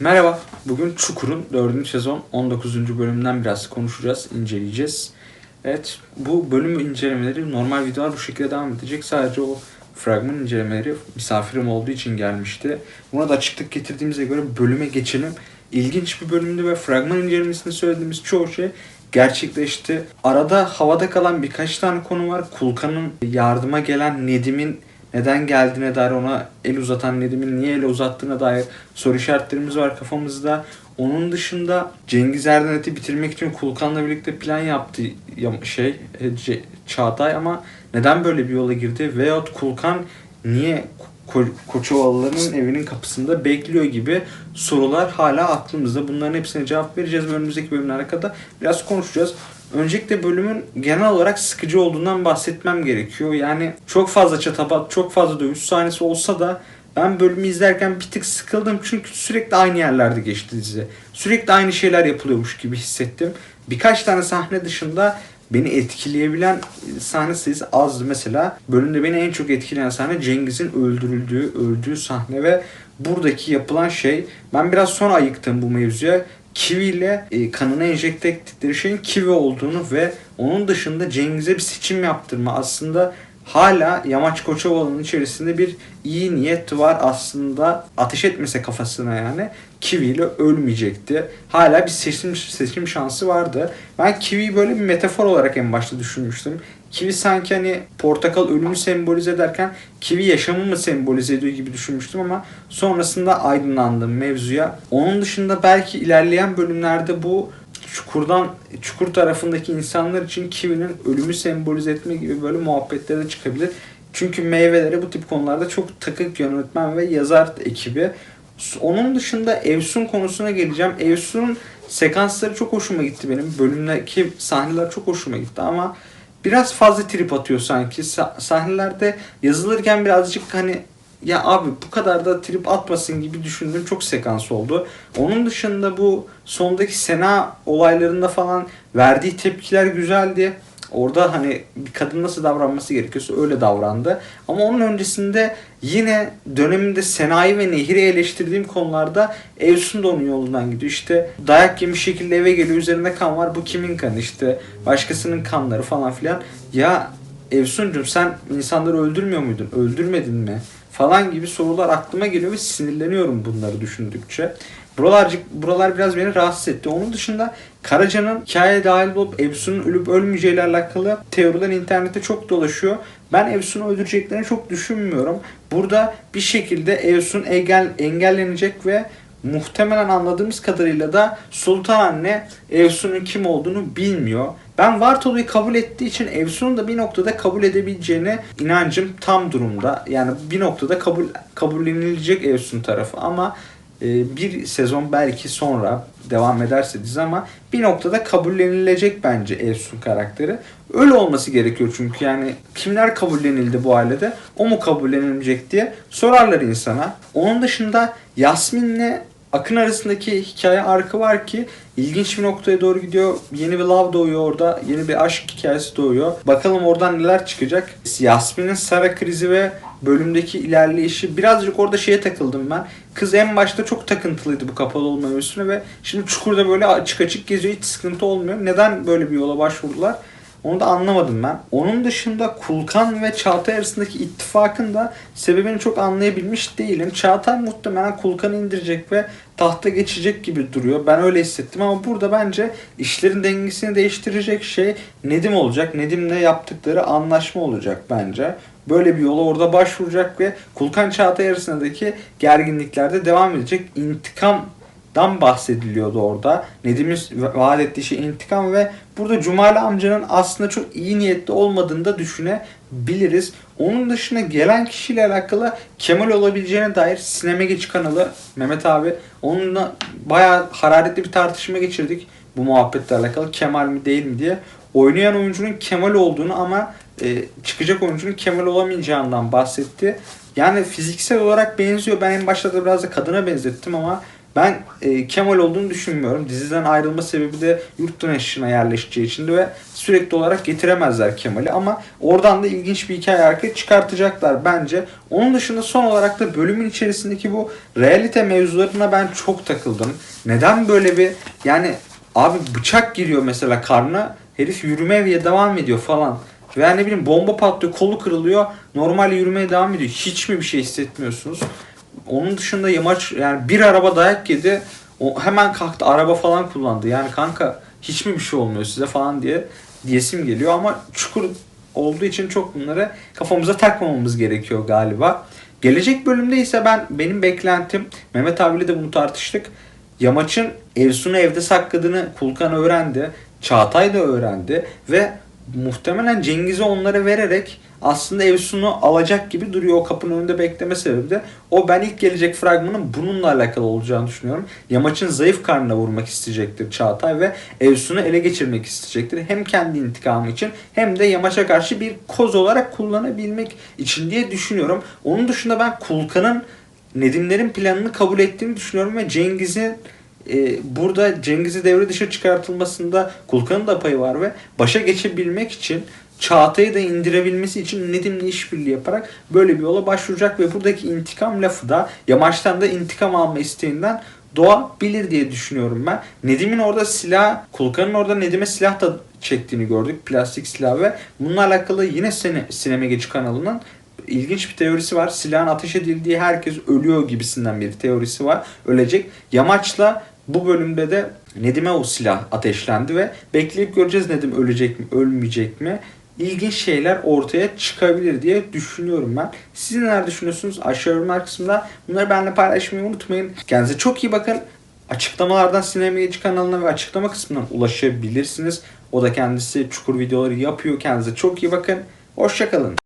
Merhaba, bugün Çukur'un 4. sezon 19. bölümünden biraz konuşacağız, inceleyeceğiz. Evet, bu bölüm incelemeleri normal videolar bu şekilde devam edecek. Sadece o fragman incelemeleri misafirim olduğu için gelmişti. Buna da açıklık getirdiğimize göre bölüme geçelim. İlginç bir bölümdü ve fragman incelemesinde söylediğimiz çoğu şey gerçekleşti. Arada havada kalan birkaç tane konu var. Kulkan'ın yardıma gelen Nedim'in neden geldiğine dair ona el uzatan Nedim'in niye el uzattığına dair soru işaretlerimiz var kafamızda. Onun dışında Cengiz Erdenet'i bitirmek için Kulkan'la birlikte plan yaptı ya- şey e, Çağatay ama neden böyle bir yola girdi veyahut Kulkan niye Ko- Koçovalıların evinin kapısında bekliyor gibi sorular hala aklımızda. Bunların hepsine cevap vereceğiz ve önümüzdeki bölümlere kadar biraz konuşacağız. Öncelikle bölümün genel olarak sıkıcı olduğundan bahsetmem gerekiyor. Yani çok fazla çatapat, çok fazla dövüş sahnesi olsa da ben bölümü izlerken bir tık sıkıldım çünkü sürekli aynı yerlerde geçti dizi. Sürekli aynı şeyler yapılıyormuş gibi hissettim. Birkaç tane sahne dışında beni etkileyebilen sahne sayısı azdı. Mesela bölümde beni en çok etkileyen sahne Cengiz'in öldürüldüğü, öldüğü sahne ve buradaki yapılan şey ben biraz sonra ayıktım bu mevzuya. Kiwi ile e, kanına enjekte ettikleri şeyin Kiwi olduğunu ve onun dışında Cengiz'e bir seçim yaptırma. Aslında hala Yamaç Koçovalı'nın içerisinde bir iyi niyet var aslında ateş etmese kafasına yani Kiwi ile ölmeyecekti. Hala bir seçim, seçim şansı vardı. Ben Kiwi'yi böyle bir metafor olarak en başta düşünmüştüm. Kiwi sanki hani portakal ölümü sembolize ederken kiwi yaşamı mı sembolize ediyor gibi düşünmüştüm ama sonrasında aydınlandım mevzuya. Onun dışında belki ilerleyen bölümlerde bu çukurdan çukur tarafındaki insanlar için kivinin ölümü sembolize etme gibi böyle muhabbetlere de çıkabilir. Çünkü meyvelere bu tip konularda çok takık yönetmen ve yazar ekibi. Onun dışında Evsun konusuna geleceğim. Evsun'un sekansları çok hoşuma gitti benim. Bölümdeki sahneler çok hoşuma gitti ama biraz fazla trip atıyor sanki. Sa- sahnelerde yazılırken birazcık hani ya abi bu kadar da trip atmasın gibi düşündüğüm çok sekans oldu. Onun dışında bu sondaki Sena olaylarında falan verdiği tepkiler güzeldi. Orada hani bir kadın nasıl davranması gerekiyorsa öyle davrandı. Ama onun öncesinde yine döneminde Sena'yı ve Nehir'i eleştirdiğim konularda Evsun da onun yolundan gidiyor. İşte dayak yemiş şekilde eve geliyor üzerinde kan var bu kimin kanı işte başkasının kanları falan filan. Ya Evsun'cum sen insanları öldürmüyor muydun? Öldürmedin mi? Falan gibi sorular aklıma geliyor ve sinirleniyorum bunları düşündükçe. Buralar, buralar biraz beni rahatsız etti. Onun dışında Karaca'nın hikayeye dahil olup Evsun'un ölüp ölmeyeceğiyle alakalı teoriler internette çok dolaşıyor. Ben Evsun'u öldüreceklerini çok düşünmüyorum. Burada bir şekilde Evsun engel, engellenecek ve muhtemelen anladığımız kadarıyla da Sultan Anne Evsun'un kim olduğunu bilmiyor. Ben Vartolu'yu kabul ettiği için Evsun'un da bir noktada kabul edebileceğine inancım tam durumda. Yani bir noktada kabul kabullenilecek Evsun tarafı ama e, bir sezon belki sonra devam ederse dizi ama bir noktada kabullenilecek bence Evsun karakteri. Öyle olması gerekiyor çünkü yani kimler kabullenildi bu ailede o mu kabullenilmeyecek diye sorarlar insana. Onun dışında Yasmin'le Akın arasındaki hikaye arkı var ki ilginç bir noktaya doğru gidiyor. Yeni bir love doğuyor orada. Yeni bir aşk hikayesi doğuyor. Bakalım oradan neler çıkacak. Yasmin'in Sara krizi ve bölümdeki ilerleyişi birazcık orada şeye takıldım ben. Kız en başta çok takıntılıydı bu kapalı olma mevzusuna ve şimdi çukurda böyle açık açık geziyor. Hiç sıkıntı olmuyor. Neden böyle bir yola başvurdular? Onu da anlamadım ben. Onun dışında Kulkan ve Çağatay arasındaki ittifakın da sebebini çok anlayabilmiş değilim. Çağatay muhtemelen Kulkan'ı indirecek ve tahta geçecek gibi duruyor. Ben öyle hissettim ama burada bence işlerin dengesini değiştirecek şey Nedim olacak. Nedim'le yaptıkları anlaşma olacak bence. Böyle bir yola orada başvuracak ve Kulkan Çağatay arasındaki gerginliklerde devam edecek. İntikam dan bahsediliyordu orada. Nedim'in vaat ettiği şey intikam ve burada Cumali amcanın aslında çok iyi niyetli olmadığını da düşünebiliriz. Onun dışında gelen kişiyle alakalı Kemal olabileceğine dair Sineme Geç kanalı Mehmet abi onunla bayağı hararetli bir tartışma geçirdik bu muhabbetle alakalı Kemal mi değil mi diye. Oynayan oyuncunun Kemal olduğunu ama e, çıkacak oyuncunun Kemal olamayacağından bahsetti. Yani fiziksel olarak benziyor. Ben en başta da biraz da kadına benzettim ama Ben e, Kemal olduğunu düşünmüyorum. Diziden ayrılma sebebi de yurt dışına yerleşeceği içindi ve sürekli olarak getiremezler Kemal'i ama oradan da ilginç bir hikaye arka çıkartacaklar bence. Onun dışında son olarak da bölümün içerisindeki bu realite mevzularına ben çok takıldım. Neden böyle bir yani abi bıçak giriyor mesela karnına herif yürümeye devam ediyor falan. Veya ne bileyim bomba patlıyor, kolu kırılıyor, normal yürümeye devam ediyor. Hiç mi bir şey hissetmiyorsunuz? Onun dışında yamaç yani bir araba dayak yedi. O hemen kalktı araba falan kullandı. Yani kanka hiç mi bir şey olmuyor size falan diye diyesim geliyor ama çukur olduğu için çok bunları kafamıza takmamamız gerekiyor galiba. Gelecek bölümde ise ben benim beklentim Mehmet abiyle de bunu tartıştık. Yamaç'ın Evsun'u evde sakladığını Kulkan öğrendi. Çağatay da öğrendi ve muhtemelen Cengiz'i onlara vererek aslında Evsun'u alacak gibi duruyor. O kapının önünde bekleme sebebi de o ben ilk gelecek fragmanın bununla alakalı olacağını düşünüyorum. Yamaç'ın zayıf karnına vurmak isteyecektir Çağatay ve Evsun'u ele geçirmek isteyecektir. Hem kendi intikamı için hem de Yamaç'a karşı bir koz olarak kullanabilmek için diye düşünüyorum. Onun dışında ben Kulkan'ın Nedimlerin planını kabul ettiğini düşünüyorum ve Cengiz'in e, burada Cengiz'i devre dışı çıkartılmasında Kulkan'ın da payı var ve başa geçebilmek için Çağatay'ı da indirebilmesi için Nedim'le işbirliği yaparak böyle bir yola başvuracak ve buradaki intikam lafı da Yamaç'tan da intikam alma isteğinden doğabilir diye düşünüyorum ben. Nedim'in orada silah, Kulkan'ın orada Nedim'e silah da çektiğini gördük. Plastik silah ve bununla alakalı yine sine, Sinema Geci kanalının ilginç bir teorisi var. Silahın ateş edildiği herkes ölüyor gibisinden bir teorisi var. Ölecek. Yamaç'la bu bölümde de Nedim'e o silah ateşlendi ve bekleyip göreceğiz Nedim ölecek mi, ölmeyecek mi? İlginç şeyler ortaya çıkabilir diye düşünüyorum ben. Siz neler düşünüyorsunuz? Aşağı yorumlar kısmında bunları benimle paylaşmayı unutmayın. Kendinize çok iyi bakın. Açıklamalardan Sinema Geci kanalına ve açıklama kısmından ulaşabilirsiniz. O da kendisi çukur videoları yapıyor. Kendinize çok iyi bakın. Hoşçakalın.